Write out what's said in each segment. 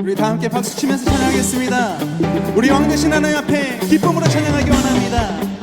우리 다 함께 박수 치면서 찬양하겠습니다. 우리 왕 대신 하나님 앞에 기쁨으로 찬양하기 원합니다.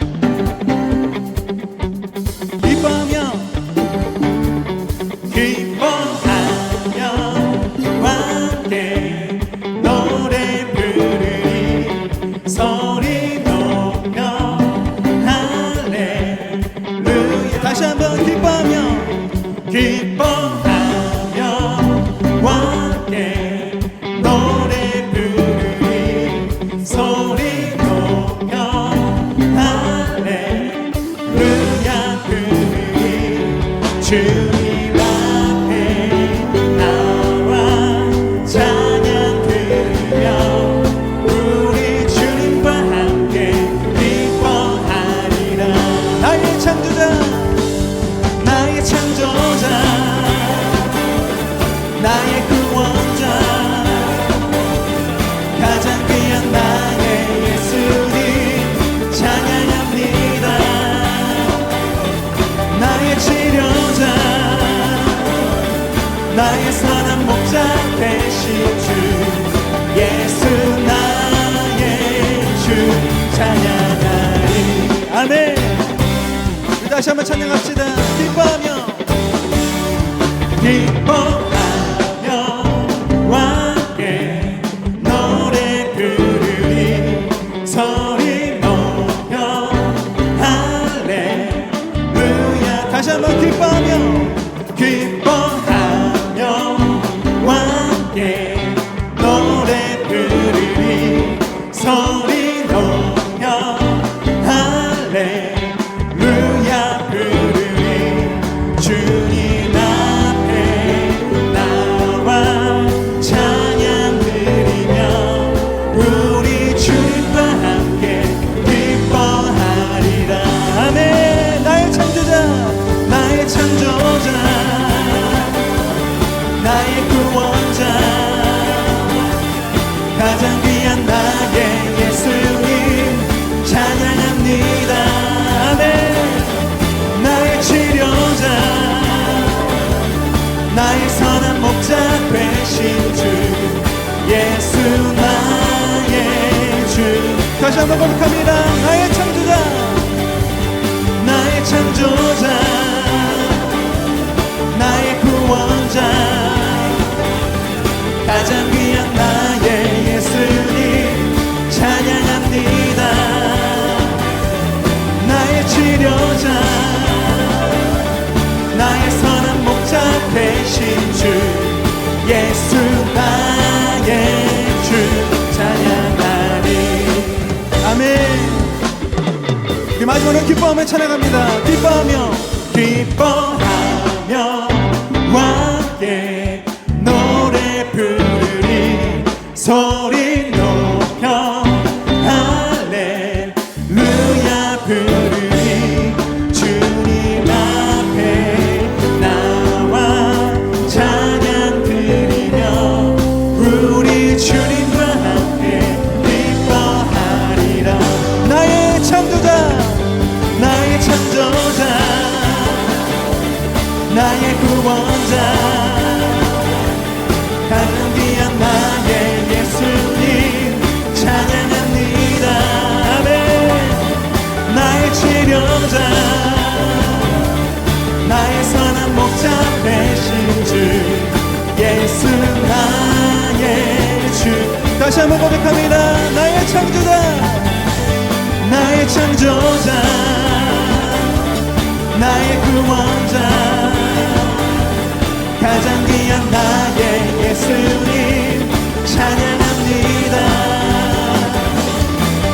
기뻐 한번 고백합니다. 나의 창조자 나의 창조자 나의 구원자. 가장 귀한 나의 예수님 찬양합니다. 나의 치료자 나의 선한 목자 되신 주 마지막으로 기뻐하며 찬양합니다. 기뻐하며 기뻐하 되신 주 예수 나의 주. 다시 한번 고백합니다. 나의 창조자 나의 창조자 나의 구원자. 가장 귀한 나의 예수님 찬양합니다.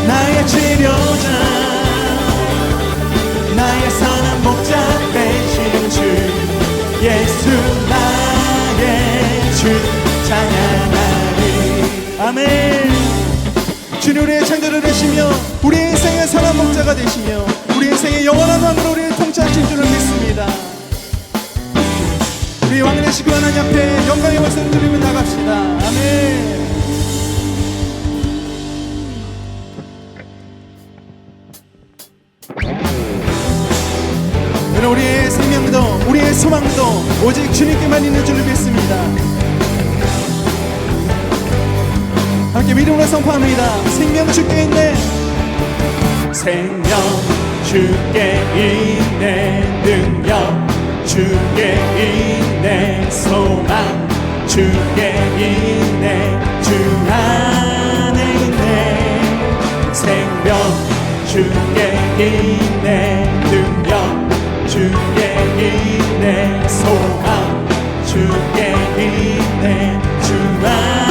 나의 치료자 주님 우리의 창조를 되시며 우리의 인생의 선한 목자가 되시며 우리 인생의 영원한 왕으로 우리를 통치하신 줄을 믿습니다. 우리 왕의 되시고 하나님 앞에 영광의 말씀을 드리며 나갑시다. 아멘. 우리의 생명도 우리의 소망도 오직 주님께만 있는 줄을 믿습니다 함께 믿음으로 선포합니다. 생명 주께 있네. 생명 주께 있네. 능력 주께 있네. 소망 주께 있네. 주 안에 있네. 생명 주께 있네. 능력 주께 있네. 소망 주께 있네. 주 안에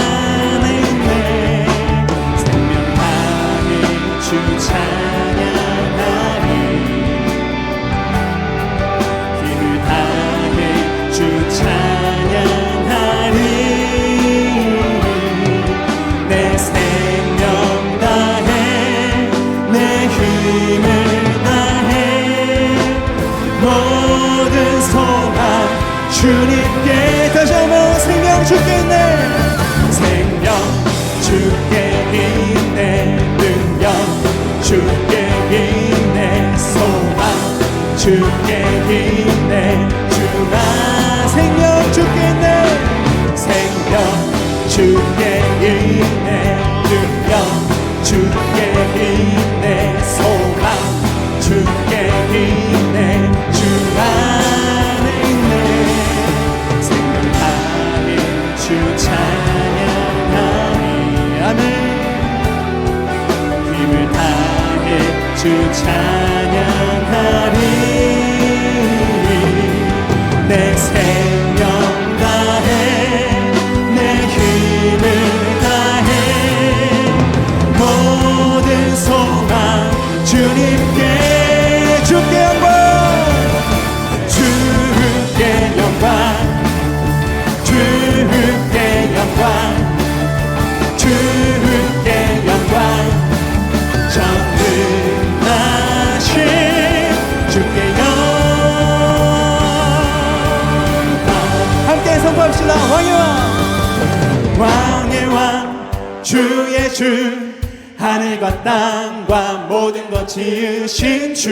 주 하늘과 땅과 모든 것 지으신 주.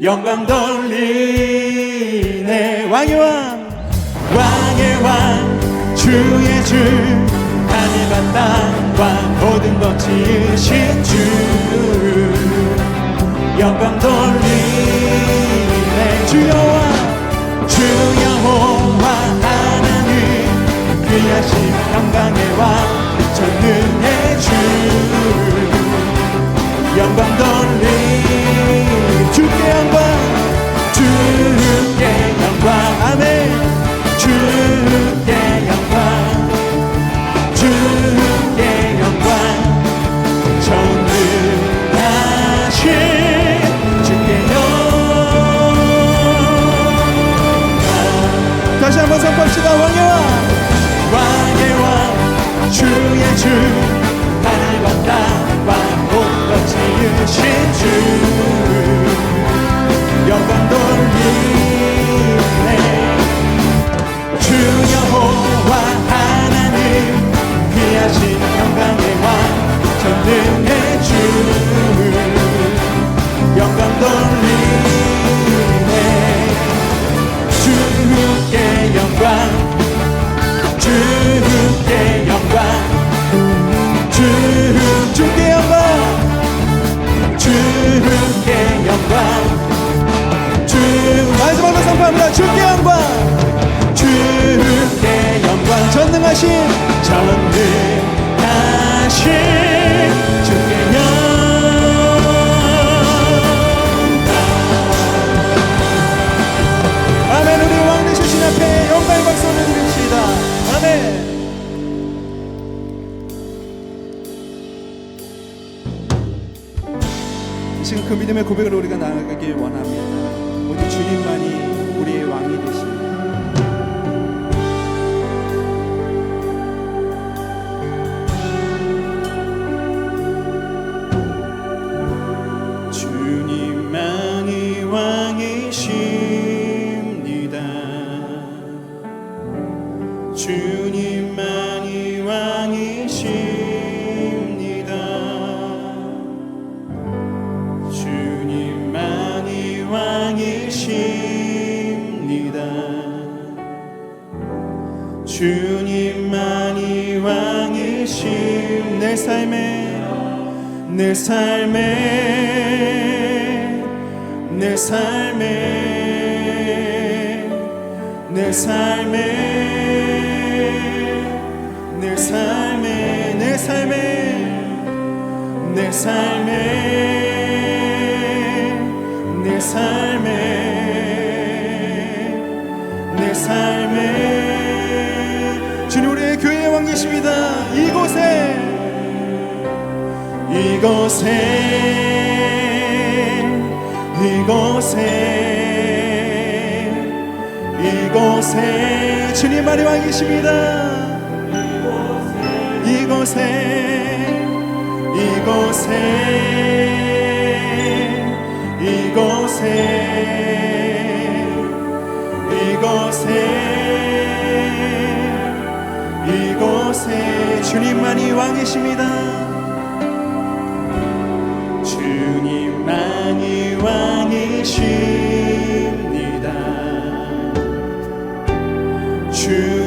영광 돌리네 왕의 왕 왕의 왕. 주의 주 하늘과 땅과 모든 것 지으신 주. 영광 돌리네 주여와 주 여호와 하나님 귀하신 영광의 왕. 전능의 주 하늘과 땅과 모든 것 지으신 주. 영광 돌리네 주 여호와 하나님 귀하신 영광의 왕 전능의 주. 영광 돌리 선포합니다. 주께 영광. 주께 영광 전능하신 전능하신 주께 영광 아멘. 우리 왕 되시신 앞에 영광의 박수 올려드립시다. 아멘. 지금 그 믿음의 고백으로 우리가 나아가길 원합니다. 오직 주님만이 우리의 왕이 되십니 내 삶에 내 삶에 내 삶에 내 삶에 내 삶에 내 삶에 내 삶에 내 삶에 내 삶에. 이곳에 이곳에 이곳에 주님 말이 왕이십니다. 이곳에 이곳에 이곳에 이곳에 이곳에 주님만이 왕이십니다. 나니 왕이십니다. 주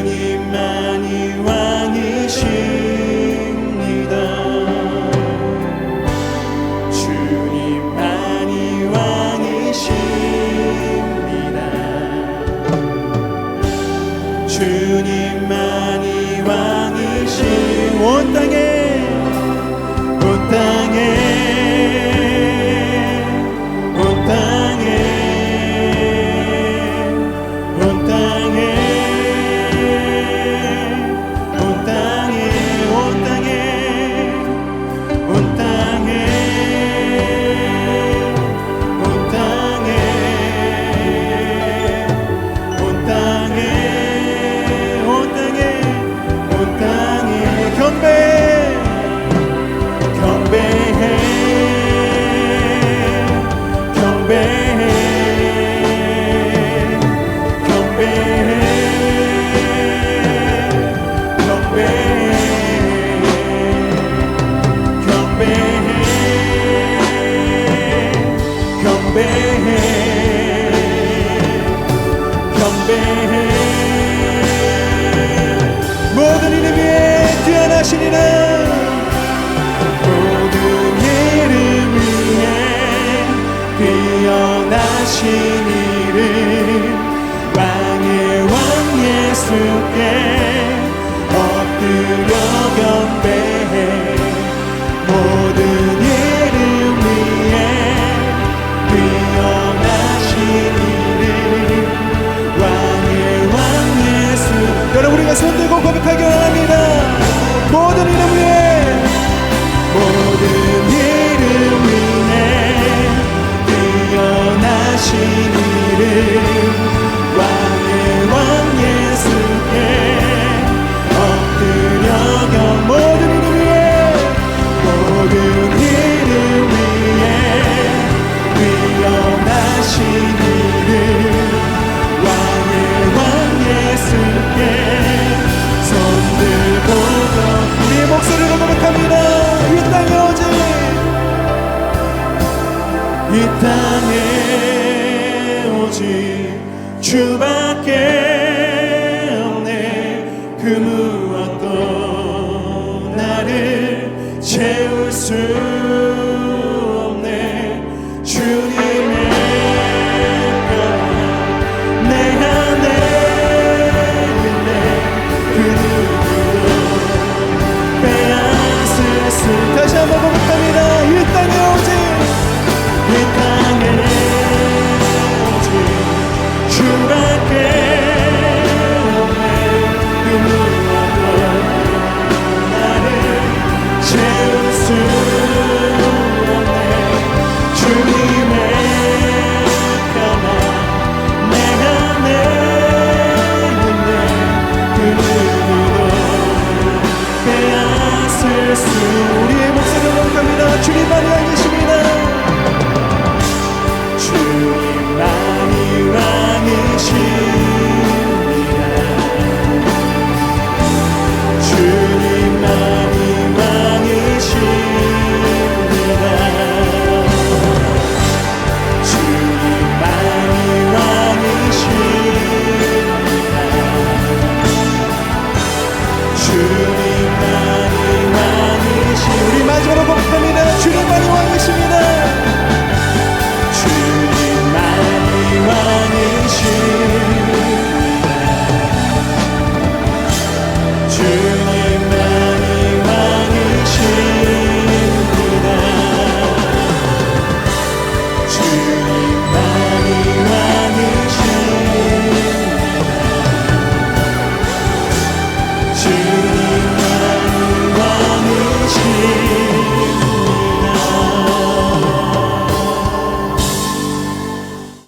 예수께 again.